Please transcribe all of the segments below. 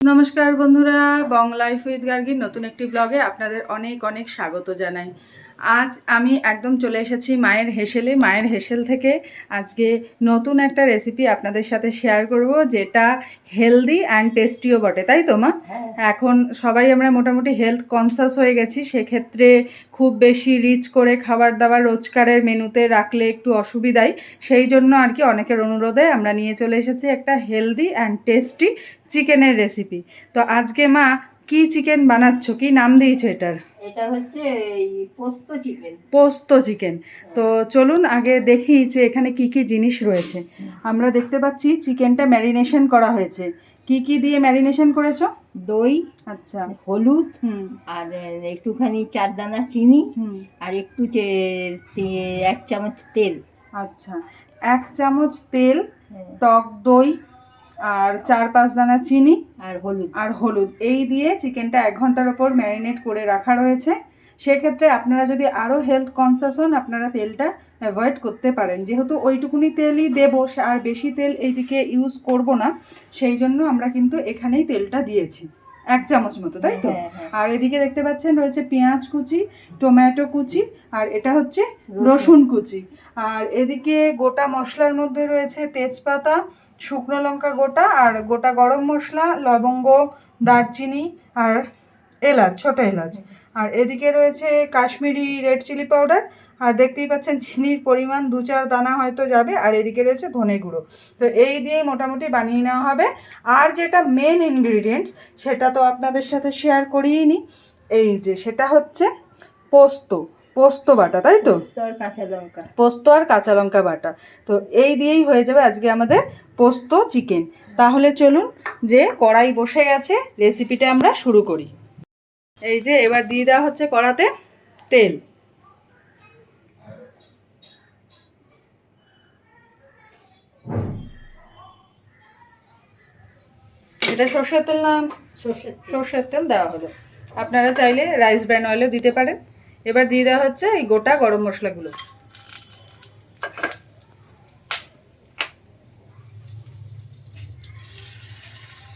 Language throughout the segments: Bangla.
নমস্কার বন্ধুরা বং উইথ গার্গির নতুন একটি ব্লগে আপনাদের অনেক অনেক স্বাগত জানাই। আজ আমি একদম চলে এসেছি মায়ের হেসেলে। মায়ের হেসেল থেকে আজকে নতুন একটা রেসিপি আপনাদের সাথে শেয়ার করব যেটা হেলদি অ্যান্ড টেস্টিও বটে তাই তো মা? এখন সবাই আমরা মোটামুটি হেলথ কনসাস হয়ে গেছি সেক্ষেত্রে খুব বেশি রিচ করে খাবার দাবার রোজকারের মেনুতে রাখলে একটু অসুবিধাই। সেই জন্য আর কি অনেকের অনুরোধে আমরা নিয়ে চলে এসেছি একটা হেলদি অ্যান্ড টেস্টি চিকেনের রেসিপি তো আজকে মা কি চিকেন বানাচ্ছ? কি নাম দিয়েছ এটার? এটা হচ্ছে এই পোস্ত চিকেন। পোস্ত চিকেন। তো চলুন আগে দেখি যে এখানে কি কি জিনিস রয়েছে। আমরা দেখতে পাচ্ছি চিকেনটা ম্যারিনেশন করা হয়েছে। কি কি দিয়ে ম্যারিনেশন করেছ? দই আচ্ছা। হলুদ আর একটুখানি চার দানা চিনি আর একটু এক চামচ তেল। আচ্ছা। এক চামচ তেল টক দই আর চার পাঁচ দানা চিনি আর হলুদ। আর হলুদ। এই দিয়ে চিকেনটা এক ঘণ্টার ওপর ম্যারিনেট করে রাখা রয়েছে। সেক্ষেত্রে আপনারা যদি আরও হেলথ কনসাস হন আপনারা তেলটা অ্যাভয়েড করতে পারেন। যেহেতু ওইটুকুনি তেলই দেব সে- আর বেশি তেল এইদিকে ইউজ করব না সেই জন্য আমরা কিন্তু এখানেই তেলটা দিয়েছি। এক চামচ মতো তাই তো হ্যাঁ, হ্যাঁ। আর এদিকে দেখতে পাচ্ছেন রয়েছে পেঁয়াজ কুচি টমেটো কুচি আর এটা হচ্ছে রসুন। রসুন কুচি আর এদিকে গোটা মশলার মধ্যে রয়েছে তেজপাতা শুকনো লঙ্কা গোটা আর গোটা গরম মশলা লবঙ্গ দারচিনি আর এলাচ ছোট এলাচ আর এদিকে রয়েছে কাশ্মীরি রেড চিলি পাউডার আর দেখতেই পাচ্ছেন চিনির পরিমাণ দু চার দানা হয়তো যাবে আর এদিকে রয়েছে ধনে গুঁড়ো। তো এই দিয়েই মোটামুটি বানিয়ে নেওয়া হবে। আর যেটা মেন ইনগ্রিডিয়েন্টস সেটা তো আপনাদের সাথে শেয়ার করিয়ে নি। এই যে সেটা হচ্ছে পোস্ত পোস্ত বাটা তাই তো? কাঁচা লঙ্কা। পোস্ত আর কাঁচা লঙ্কা বাটা। তো এই দিয়েই হয়ে যাবে আজকে আমাদের পোস্ত চিকেন। তাহলে চলুন যে কড়াই বসে গেছে রেসিপিটা আমরা শুরু করি। এই যে এবার দিয়ে দেওয়া হচ্ছে কড়াতে তেল। এটা সর্ষের তেল না? সর্ষের তেল। দেওয়া হলো। আপনারা চাইলে রাইস ব্র্যান্ড অয়েলও দিতে পারেন। এবার দিয়ে দেওয়া হচ্ছে এই গোটা গরম মশলাগুলো।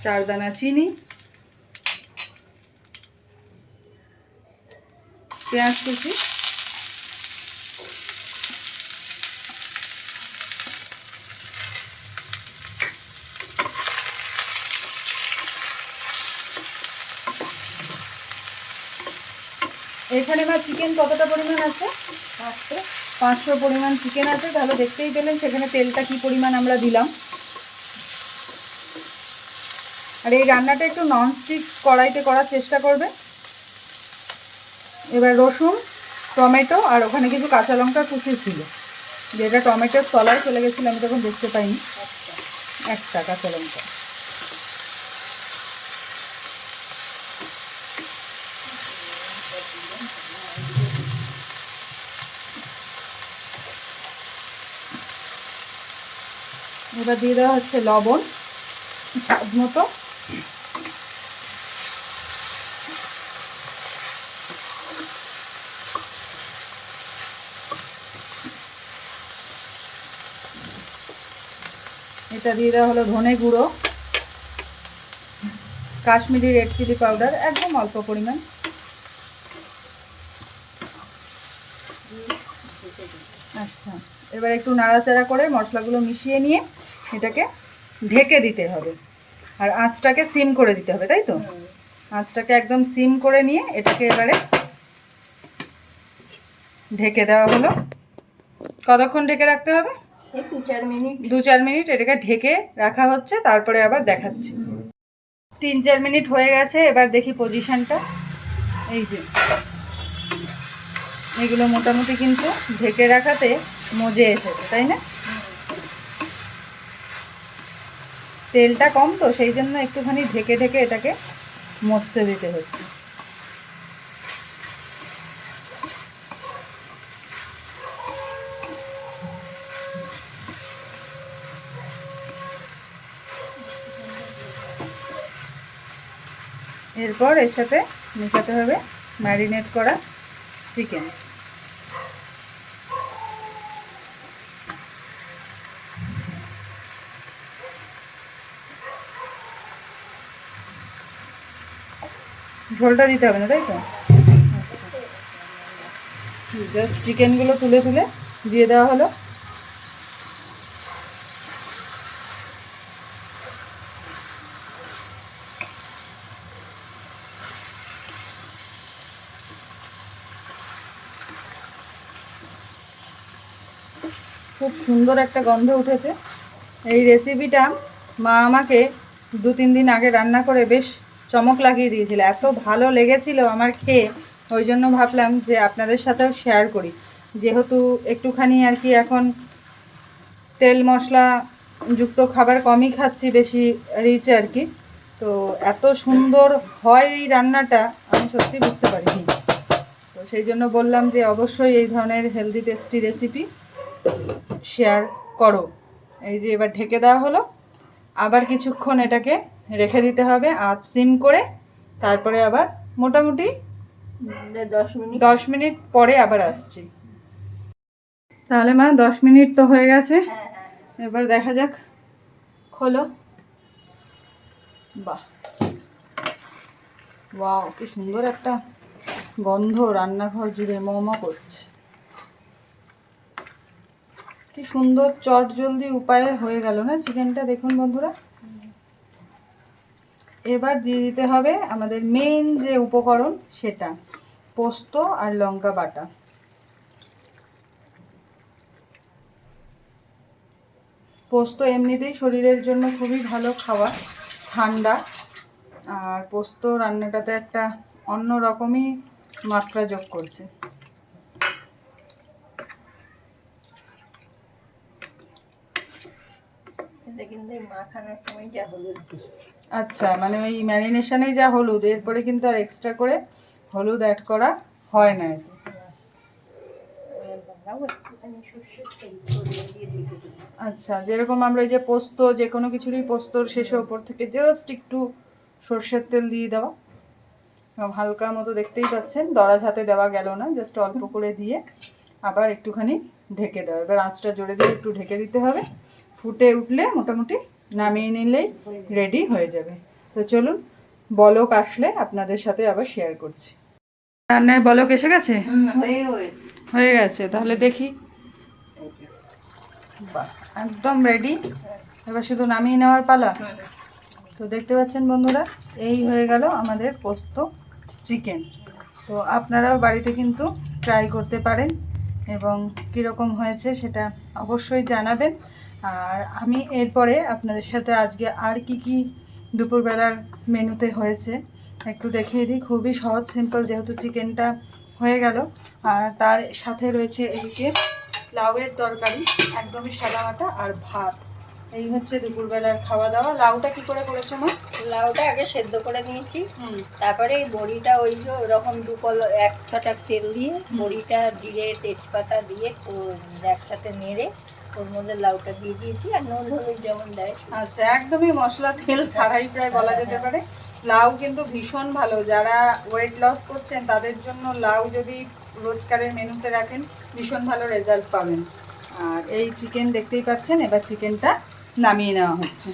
চার দানা চিনি। পেঁয়াজ কুচি। এখানে বা চিকেন কতটা পরিমাণ আছে? পাঁচশো। পাঁচশো পরিমাণ চিকেন আছে তাহলে দেখতেই পেলেন সেখানে তেলটা কি পরিমাণ আমরা দিলাম। আর এই রান্নাটা একটু ননস্টিক কড়াইতে করার চেষ্টা করবে এবার রসুন টমেটো আর ওখানে কিছু কাঁচা লঙ্কা কুচি ছিল। যেটা টমেটোর তলায় চলে গেছিল আমি তখন দেখতে পাইনি। একটা কাঁচা লঙ্কা। এবার দিয়ে দেওয়া হচ্ছে লবণ, স্বাদ মতো। এটা দিয়ে দেওয়া হলো ধনে গুঁড়ো, কাশ্মীরি রেড চিলি পাউডার, একদম অল্প পরিমাণ। আচ্ছা এবার একটু নাড়াচাড়া করে মশলাগুলো মিশিয়ে নিয়ে এটাকে ঢেকে দিতে হবে। আর আঁচটাকে সিম করে দিতে হবে তাই তো? আঁচটাকে একদম সিম করে নিয়ে এটাকে এবারে ঢেকে দেওয়া হলো। কতক্ষণ ঢেকে রাখতে হবে? দু চার মিনিট এটাকে ঢেকে রাখা হচ্ছে তারপরে আবার দেখাচ্ছি। তিন চার মিনিট হয়ে গেছে এবার দেখি পজিশনটা। এই যে এগুলো মোটামুটি কিন্তু ঢেকে রাখাতে মজে এসেছে তাই না? তেলটা কম তো, সেই জন্য একটুখানি ঢেকে ঢেকে এটাকে মসতে দিতে হচ্ছে। এরপর এর সাথে মেশাতে হবে ম্যারিনেট করা চিকেন। ঝোলটা দিতে হবে না, তাই তো? জাস্ট চিকেনগুলো তুলে তুলে দিয়ে দেওয়া হলো। খুব সুন্দর একটা গন্ধ উঠেছে। এই রেসিপিটা মা আমাকে দু তিন দিন আগে রান্না করে বেশ চমক লাগিয়ে দিয়েছিল। এত ভালো লেগেছিল আমার খেয়ে, ওই জন্য ভাবলাম যে আপনাদের সাথেও শেয়ার করি। যেহেতু একটুখানি আর কি এখন তেল মশলা যুক্ত খাবার কমই খাচ্ছি, বেশি রিচ আর কি। তো এত সুন্দর হয় এই রান্নাটা, আমি সত্যি বুঝতে পারিনি। তো সেই জন্য বললাম যে অবশ্যই এই ধরনের হেলদি টেস্টি রেসিপি শেয়ার করো। এই যে এবার ঢেকে দেওয়া হলো। আবার কিছুক্ষণ এটাকে রেখে দিতে হবে আঁচ সিম করে। তারপরে আবার মোটামুটি দশ মিনিট। দশ মিনিট পরে আবার আসছি। তাহলে মা দশ মিনিট তো হয়ে গেছে। হ্যাঁ হ্যাঁ। এবার দেখা যাক। খোলো। বাহ। ওয়াও কি সুন্দর একটা গন্ধ রান্নাঘর জুড়ে মোমো করছে। কি সুন্দর চট জলদি উপায়ে হয়ে গেল না চিকেনটা দেখুন বন্ধুরা। এবার দিয়ে দিতে হবে আমাদের মেন যে উপকরণ সেটা, পোস্ত আর লঙ্কা বাটা। পোস্ত এমনিতেই শরীরের জন্য খুবই ভালো খাবার ঠান্ডা, আর পোস্ত রান্নাটাতে একটা অন্য রকমই মাত্রা যোগ করছে এটা কিন্তু এই মাখানোর সময় যা হলুদ দিই। আচ্ছা মানে ওই ম্যারিনেশনেই যা হলুদ এরপরে কিন্তু আর এক্সট্রা করে হলুদ অ্যাড করা হয় না এতে আচ্ছা যেরকম আমরা এই যে পোস্ত যে কোনো কিছুরই পোস্তর শেষে ওপর থেকে জাস্ট একটু সর্ষের তেল দিয়ে দেওয়া। হালকা মতো দেখতেই পাচ্ছেন দরাজ হাতে দেওয়া গেল না জাস্ট অল্প করে দিয়ে আবার একটুখানি ঢেকে দেওয়া। এবার আঁচটা জোরে দিয়ে একটু ঢেকে দিতে হবে। ফুটে উঠলে মোটামুটি নামিয়ে নিলেই রেডি হয়ে যাবে। তো চলুন বলক আসলে আপনাদের সাথে আবার শেয়ার করছি। রান্নায় বলক এসে গেছে? হয়ে হয়ে গেছে তাহলে দেখি। একদম রেডি এবার শুধু নামিয়ে নেওয়ার পালা। তো দেখতে পাচ্ছেন বন্ধুরা এই হয়ে গেল আমাদের পোস্ত চিকেন তো আপনারাও বাড়িতে কিন্তু ট্রাই করতে পারেন এবং কীরকম হয়েছে সেটা অবশ্যই জানাবেন। আর আমি এরপরে আপনাদের সাথে আজকে আর কি কি দুপুরবেলার মেনুতে হয়েছে একটু দেখিয়ে দিই। খুবই সহজ সিম্পল যেহেতু চিকেনটা হয়ে গেল। আর তার সাথে রয়েছে এদিকে লাউয়ের তরকারি একদমই সাদা সাদামাটা আর ভাত। এই হচ্ছে দুপুরবেলার খাওয়া দাওয়া লাউটা কি করে করেছ মা? লাউটা আগে সেদ্ধ করে নিয়েছি। হুম। তারপরে এই বড়িটা ওই যে ওরকম দু কল এক ছটাক তেল দিয়ে বড়িটা জিরে তেজপাতা দিয়ে একসাথে নেড়ে ওর মধ্যে লাউটা দিয়ে দিয়েছি আর নুন হলুদ যেমন দেয়। আচ্ছা একদমই মশলা তেল ছাড়াই প্রায় বলা যেতে পারে। লাউ কিন্তু ভীষণ ভালো। যারা ওয়েট লস করছেন তাদের জন্য লাউ যদি রোজকারের মেনুতে রাখেন ভীষণ ভালো রেজাল্ট পাবেন। আর এই চিকেন দেখতেই পাচ্ছেন এবার চিকেনটা নামিয়ে নেওয়া হচ্ছে।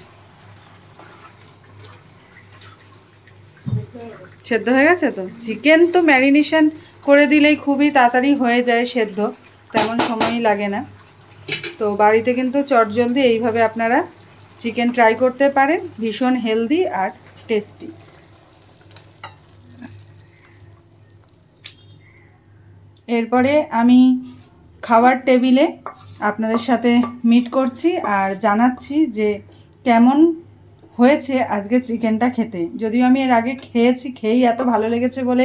সেদ্ধ হয়ে গেছে তো? চিকেন তো ম্যারিনেশন করে দিলেই খুবই তাড়াতাড়ি হয়ে যায় সেদ্ধ তেমন সময়ই লাগে না। তো বাড়িতে কিন্তু চটজলদি এইভাবে আপনারা চিকেন ট্রাই করতে পারেন। ভীষণ হেলদি আর টেস্টি। এরপরে আমি খাবার টেবিলে আপনাদের সাথে মিট করছি আর জানাচ্ছি যে কেমন হয়েছে আজকে চিকেনটা খেতে। যদিও আমি এর আগে খেয়েছি, খেয়েই এত ভালো লেগেছে বলে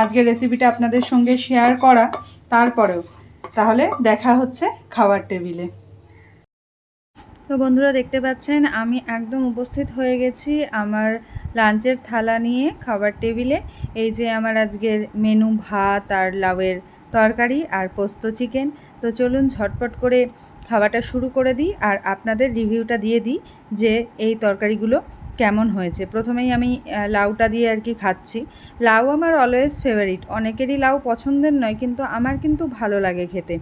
আজকে রেসিপিটা আপনাদের সঙ্গে শেয়ার করা। তারপরেও তাহলে দেখা হচ্ছে খাবার টেবিলে। তো বন্ধুরা দেখতে পাচ্ছেন, আমি একদম উপস্থিত হয়ে গেছি আমার লাঞ্চের থালা নিয়ে খাবার টেবিলে। এই যে আমার আজকের মেনু ভাত আর লাউয়ের তরকারি আর পোস্ত চিকেন। তো চলুন ঝটপট করে খাওয়াটা শুরু করে দিই আর আপনাদের রিভিউটা দিয়ে দিই যে এই তরকারিগুলো কেমন হয়েছে? প্রথমেই আমি লাউটা দিয়ে আর কি খাচ্ছি। লাউ আমার অলওয়েজ ফেভারিট অনেকেরই লাউ পছন্দের নয়, কিন্তু আমার কিন্তু ভালো লাগে খেতে।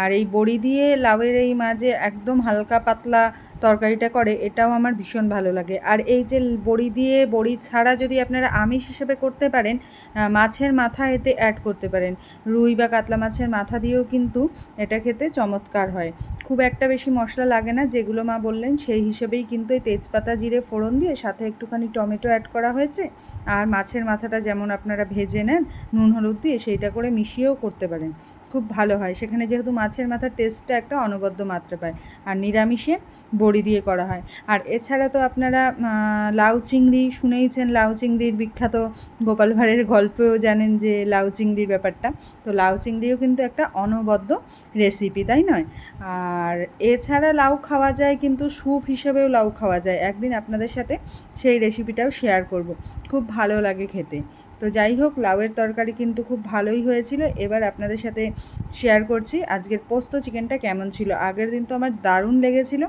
আর এই বড়ি দিয়ে লাউয়ের এই মাঝে একদম হালকা পাতলা তরকারিটা করে, এটাও আমার ভীষণ ভালো লাগে। আর এই যে বড়ি দিয়ে, বড়ি ছাড়া যদি আপনারা আমিষ হিসেবে করতে পারেন মাছের মাথা এতে অ্যাড করতে পারেন। রুই বা কাতলা মাছের মাথা দিয়েও কিন্তু এটা খেতে চমৎকার হয়। খুব একটা বেশি মশলা লাগে না, যেগুলো মা বললেন, সেই হিসেবেই কিন্তু এই তেজপাতা, জিরে, ফোড়ন দিয়ে সাথে একটুখানি টমেটো অ্যাড করা হয়েছে। আর মাছের মাথাটা যেমন আপনারা ভেজে নেন, নুন, হলুদ দিয়ে সেইটা করে মিশিয়েও করতে পারেন। খুব ভালো হয়। সেখানে যেহেতু মাছের মাথার টেস্টটা একটা অনবদ্য মাত্রা পায়। আর নিরামিষে বড়ি দিয়ে করা হয়। আর এছাড়া তো আপনারা লাউ চিংড়ি শুনেইছেন, লাউ চিংড়ির বিখ্যাত গোপাল ভাঁড়ের গল্পেও জানেন যে লাউ চিংড়ির ব্যাপারটা। তো লাউ চিংড়িও কিন্তু একটা অনবদ্য রেসিপি তাই নয়? আর এছাড়া লাউ খাওয়া যায় কিন্তু স্যুপ হিসেবেও লাউ খাওয়া যায়। একদিন আপনাদের সাথে সেই রেসিপিটাও শেয়ার করব। খুব ভালো লাগে খেতে। তো যাই হোক, লাউয়ের তরকারি কিন্তু খুব ভালোই হয়েছিল। এবার আপনাদের সাথে শেয়ার করছি আজকের পোস্ত চিকেনটা কেমন ছিল। আগের দিন তো আমার দারুণ লেগেছিল।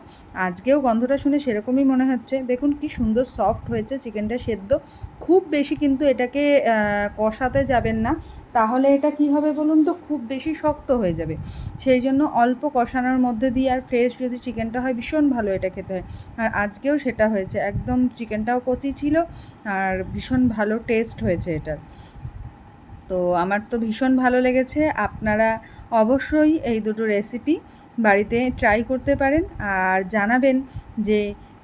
আজকেও গন্ধটা শুনে সেরকমই মনে হচ্ছে। দেখুন কি সুন্দর সফট হয়েছে চিকেনটা সেদ্ধ। খুব বেশি কিন্তু এটাকে কষাতে যাবেন না। তাহলে এটা কি হবে বলুন তো? খুব বেশি শক্ত হয়ে যাবে। সেই জন্য অল্প কষানোর মধ্যে দিয়ে আর ফ্রেশ যদি চিকেনটা হয়, ভীষণ ভালো এটা খেতে হয়। আর আজকেও সেটা হয়েছে। একদম চিকেনটাও কচি ছিল আর ভীষণ ভালো টেস্ট হয়েছে এটার। তো আমার তো ভীষণ ভালো লেগেছে। আপনারা অবশ্যই এই দুটো রেসিপি বাড়িতে ট্রাই করতে পারেন। আর জানাবেন যে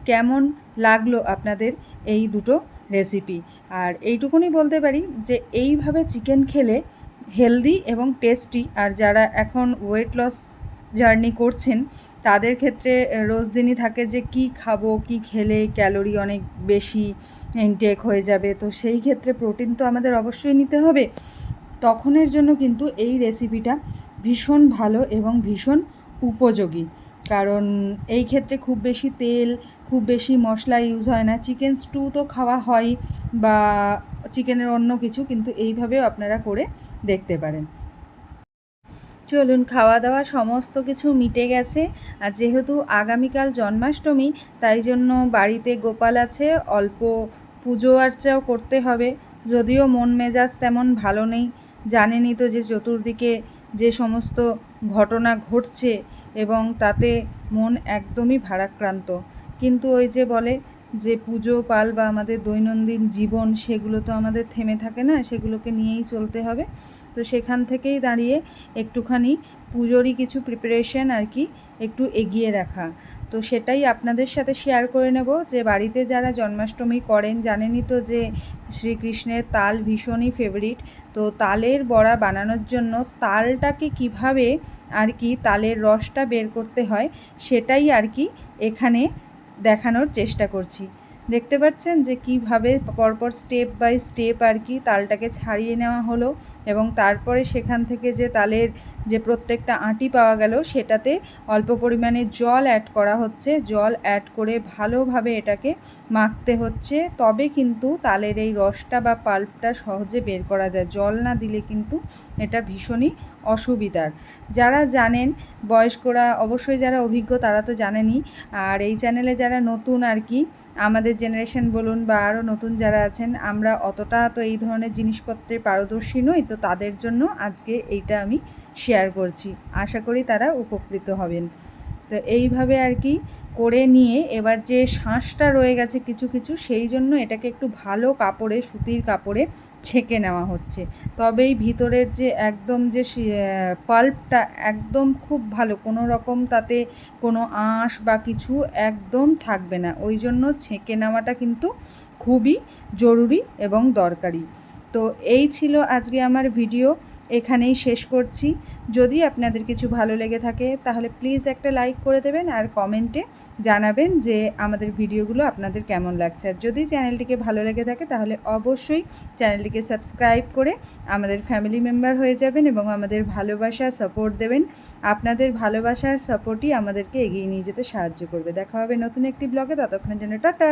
কেমন লাগল আপনাদের এই দুটো রেসিপি আর এইটুকুনি বলতে পারি যে এইভাবে চিকেন খেলে হেলদি এবং টেস্টি আর যারা এখন ওয়েট লস জার্নি করছেন, তাদের ক্ষেত্রে রোজ দিনই থাকে যে কি খাব, কি খেলে ক্যালোরি অনেক বেশি ইনটেক হয়ে যাবে। তো সেই ক্ষেত্রে প্রোটিন তো আমাদের অবশ্যই নিতে হবে। তখনের জন্য কিন্তু এই রেসিপিটা ভীষণ ভালো এবং ভীষণ উপযোগী। কারণ এই ক্ষেত্রে খুব বেশি তেল খুব বেশি মশলা ইউজ হয় না। চিকেন স্টু তো খাওয়া হয় বা চিকেনের অন্য কিছু, কিন্তু এইভাবেও আপনারা করে দেখতে পারেন। চলুন খাওয়া দাওয়া সমস্ত কিছু মিটে গেছে। আর যেহেতু আগামীকাল জন্মাষ্টমী, তাই জন্য বাড়িতে গোপাল আছে, অল্প পুজো আর্চাও করতে হবে। যদিও মন মেজাজ তেমন ভালো নেই, জানেনই তো যে চতুর্দিকে যে সমস্ত ঘটনা ঘটছে এবং তাতে মন একদমই ভারাক্রান্ত। কিন্তু ওই যে বলে যে পুজো, পাল বা আমাদের দৈনন্দিন জীবন, সেগুলো তো আমাদের থেমে থাকে না, সেগুলোকে নিয়েই চলতে হবে। তো সেখান থেকেই দাঁড়িয়ে একটুখানি পুজোরই কিছু প্রিপারেশন আর কি একটু এগিয়ে রাখা। তো সেটাই আপনাদের সাথে শেয়ার করে নেব যে বাড়িতে যারা জন্মাষ্টমী করেন, জানেনই তো যে শ্রীকৃষ্ণের তাল ভীষণই ফেভারিট তো তালের বড়া বানানোর জন্য তালটাকে কীভাবে আর কি তালের রসটা বের করতে হয়, সেটাই আর কি এখানে দেখানোর চেষ্টা করছি। দেখতে পাচ্ছেন যে কীভাবে পরপর স্টেপ বাই স্টেপ আর কি তালটাকে ছাড়িয়ে নেওয়া হলো এবং তারপরে সেখান থেকে যে তালের যে প্রত্যেকটা আঁটি পাওয়া গেল সেটাতে অল্প পরিমাণে জল অ্যাড করা হচ্ছে। জল অ্যাড করে ভালোভাবে এটাকে মাখতে হচ্ছে। তবে কিন্তু তালের এই রসটা বা পাল্পটা সহজে বের করা যায়। জল না দিলে কিন্তু এটা ভীষণই অসুবিধার। যারা জানেন, বয়স্করা, অবশ্যই যারা অভিজ্ঞ, তারা তো জানেনই। আর এই চ্যানেলে যারা নতুন আর কি, আমাদের জেনারেশন বলুন বা আরও নতুন যারা আছেন, আমরা অতটা তো এই ধরনের জিনিসপত্রে পারদর্শী নই। তো তাদের জন্য আজকে এইটা আমি শেয়ার করছি। আশা করি তারা উপকৃত হবেন। তো এইভাবে আর কি করে নিয়ে এবার যে শাঁসটা রয়ে গেছে কিছু কিছু, সেই জন্য এটাকে একটু ভালো কাপড়ে, সুতির কাপড়ে ছেঁকে নেওয়া হচ্ছে। তবেই ভিতরের যে একদম যে পাল্পটা একদম খুব ভালো, কোনো রকম তাতে কোনো আঁশ বা কিছু একদম থাকবে না। ওই জন্য ছেঁকে নেওয়াটা কিন্তু খুবই জরুরি এবং দরকারি। তো এই ছিল আজকে আমার ভিডিও। এখানেই শেষ করছি। যদি আপনাদের কিছু ভালো লেগে থাকে, তাহলে প্লিজ একটা লাইক করে দেবেন আর কমেন্টে জানাবেন যে আমাদের ভিডিওগুলো আপনাদের কেমন লাগছে। আর যদি চ্যানেলটিকে ভালো লেগে থাকে, তাহলে অবশ্যই চ্যানেলটিকে সাবস্ক্রাইব করে আমাদের ফ্যামিলি মেম্বার হয়ে যাবেন এবং আমাদের ভালোবাসা সাপোর্ট দেবেন। আপনাদের ভালোবাসার সাপোর্টই আমাদেরকে এগিয়ে নিয়ে যেতে সাহায্য করবে। দেখা হবে নতুন একটি ব্লগে ততক্ষণের জন্য টাটা!